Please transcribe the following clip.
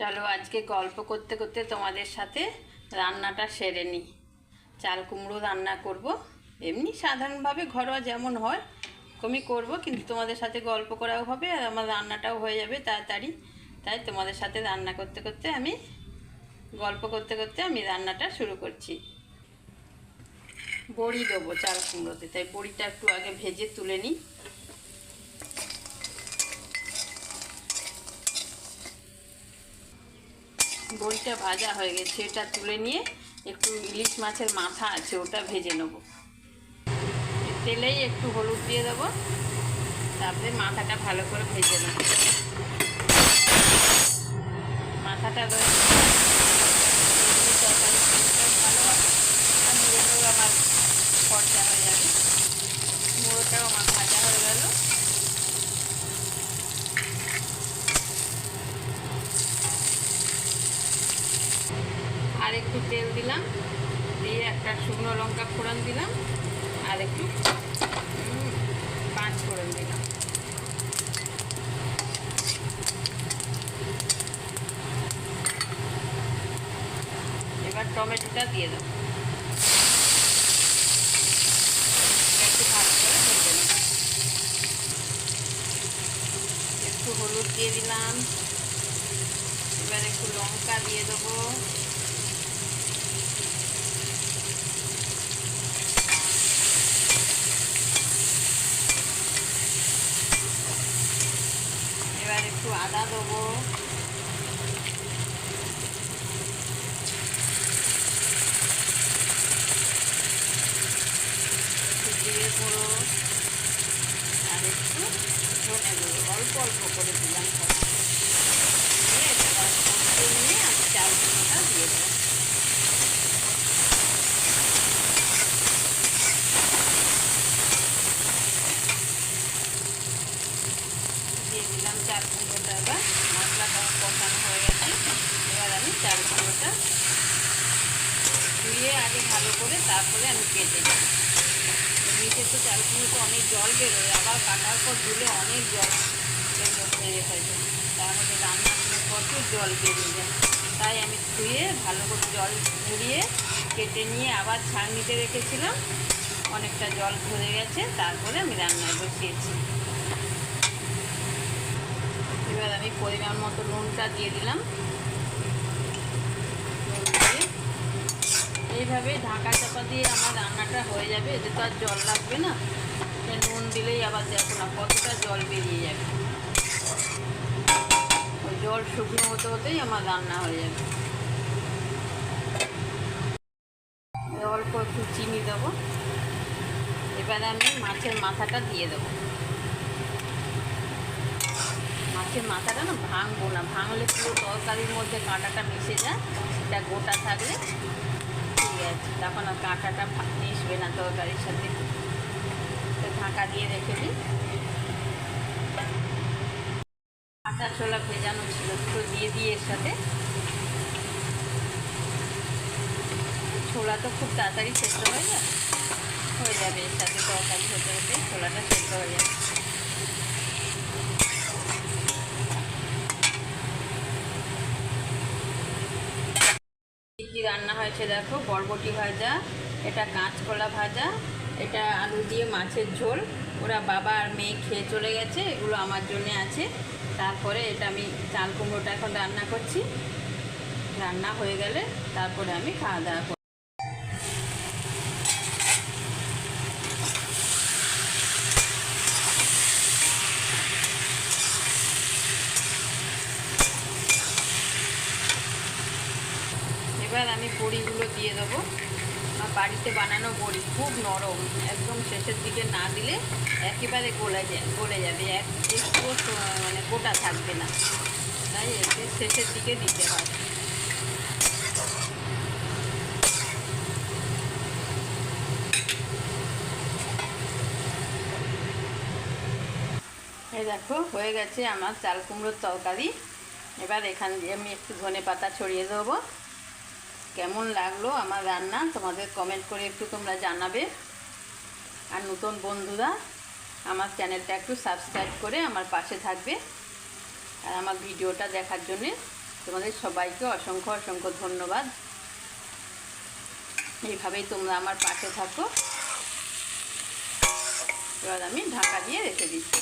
চলো আজকে গল্প করতে করতে তোমাদের সাথে রান্নাটা সেরে নিই। চাল কুমড়ো রান্না করব। এমনি সাধারণভাবে ঘরোয়া যেমন হয় কমই করব, কিন্তু তোমাদের সাথে গল্প করাও হবে আর আমার রান্নাটাও হয়ে যাবে তাড়াতাড়ি। তাই তোমাদের সাথে রান্না করতে করতে আমি, গল্প করতে করতে আমি রান্নাটা শুরু করছি। বড়ি দেবো চাল কুমড়োতে, তাই বড়িটা একটু আগে ভেজে তুলে নিই। বড়িটা ভাজা হয়ে গেছে, এটা তুলে নিয়ে একটু ইলিশ মাছের মাথা আছে, ওটা ভেজে নেব। তেলেই একটু হলুদ দিয়ে দেবো, তারপরে মাথাটা ভালো করে ভেজে নেব। মাথাটা ভালো হবে আর মুড়োটাও আমার খরচা হয়ে যাবে। মুড়োটাও আমার ভাজা হয়ে গেল আর একটু তেল দিলাম। দিয়ে একটা শুকনো লঙ্কা ফোড়ন দিলাম। আর একটু পাঁচ ফোড়ন দিলাম। এবার টমেটোটা দিয়ে দেবো। একটু করে একটু হলুদ দিয়ে দিলাম। এবার একটু লঙ্কা দিয়ে দেবো এবার একটু আদা দেবো। জিরে গুঁড়ো। আর একটু অল্প অল্প করে দিলাম সব দিয়ে এবার কষিয়ে নিয়ে আমি চাল গুঁড়োটা দিয়ে দেবো দিয়ে দিলাম চাল কুমড়োটা এবার মশলাটা কষানো হয়ে গেছে এবার আমি চাল কুমড়োটা ধুয়ে আগে ভালো করে তারপরে আমি কেটে যাই এমনিতে তো চাল কুমড়োতে অনেক জল বেরোয়, আবার কাটার পর ধুলে অনেক জল এর মধ্যে তার মধ্যে রান্নার সময় প্রচুর জল বেরিয়ে যায়। তাই আমি ধুয়ে ভালো করে জল ঝরিয়ে কেটে নিয়ে আবার ছাঁকনিতে রেখেছিলাম। অনেকটা জল ধরে গেছে, তারপরে আমি রান্নায় বসিয়েছি। এবার আমি পরিমাণ মতো নুনটা দিয়ে দিলাম নুন দিয়ে এইভাবে ঢাকা চাপা দিয়ে আমার রান্নাটা হয়ে যাবে, এতে তো আর জল লাগবে না। নুন দিলেই আবার দেখো না, কতটা জল বেরিয়ে যাবে। জল শুকনো হতে হতেই আমার রান্না হয়ে যাবে। অল্প একটু চিনি দেবো। এবারে আমি মাছের মাথাটা দিয়ে দেবো। মাছের মাথাটা না ভাঙবো না, ভাঙলে পুরো তরকারির মধ্যে কাঁটাটা মিশে যায়, এটা গোটা থাকলে। আছে তখন কাঁটাটা মিশবে না তরকারির সাথে। তো ঢাকা দিয়ে রেখে দিই। আটা ছোলা ভেজানো ছিল, দুটো দিয়ে দিই এর সাথে। ছোলা তো খুব তাড়াতাড়ি সেদ্ধ হয়ে যায়। হয়ে যাবে এর সাথে তরকারি হতে হতে ছোলাটা সেদ্ধ হয়ে যাবে। রান্না হয়েছে, দেখো, বরবটি ভাজা, এটা কাঁচকলা ভাজা, এটা আলু দিয়ে মাছের ঝোল। ওরা বাবা আর মেয়ে খেয়ে চলে গেছে, এগুলো আমার জন্য আছে। তারপরে এটা আমি চাল কুমড়োটা এখন রান্না করছি। রান্না হয়ে গেলে তারপরে আমি খাওয়া দাওয়া এবার আমি বড়িগুলো দিয়ে দেবো। আমার বাড়িতে বানানো বড়ি খুব নরম, একদম শেষের দিকে না দিলে একেবারে গলে যায়, গলে যাবে। এক একটুও তো- মানে গোটা থাকবে না। তাই একে শেষের দিকে দিতে হয়। এই দেখো, হয়ে গেছে আমার চাল কুমড়োর তরকারি। এবার এখান দিয়ে আমি একটু ধনে পাতা ছড়িয়ে দেবো। কেমন লাগল আমার রান্না, তোমাদের কমেন্ট করে একটু তোমরা জানাবে। আর নতুন বন্ধুরা, আমার চ্যানেলটা একটু সাবস্ক্রাইব করে আমার পাশে থাকবে আর আমার ভিডিওটা দেখার জন্যে তোমাদের সবাইকে অসংখ্য অসংখ্য ধন্যবাদ। এইভাবেই তোমরা আমার পাশে থাকো। এবার আমি ঢাকা দিয়ে রেখে দিচ্ছি।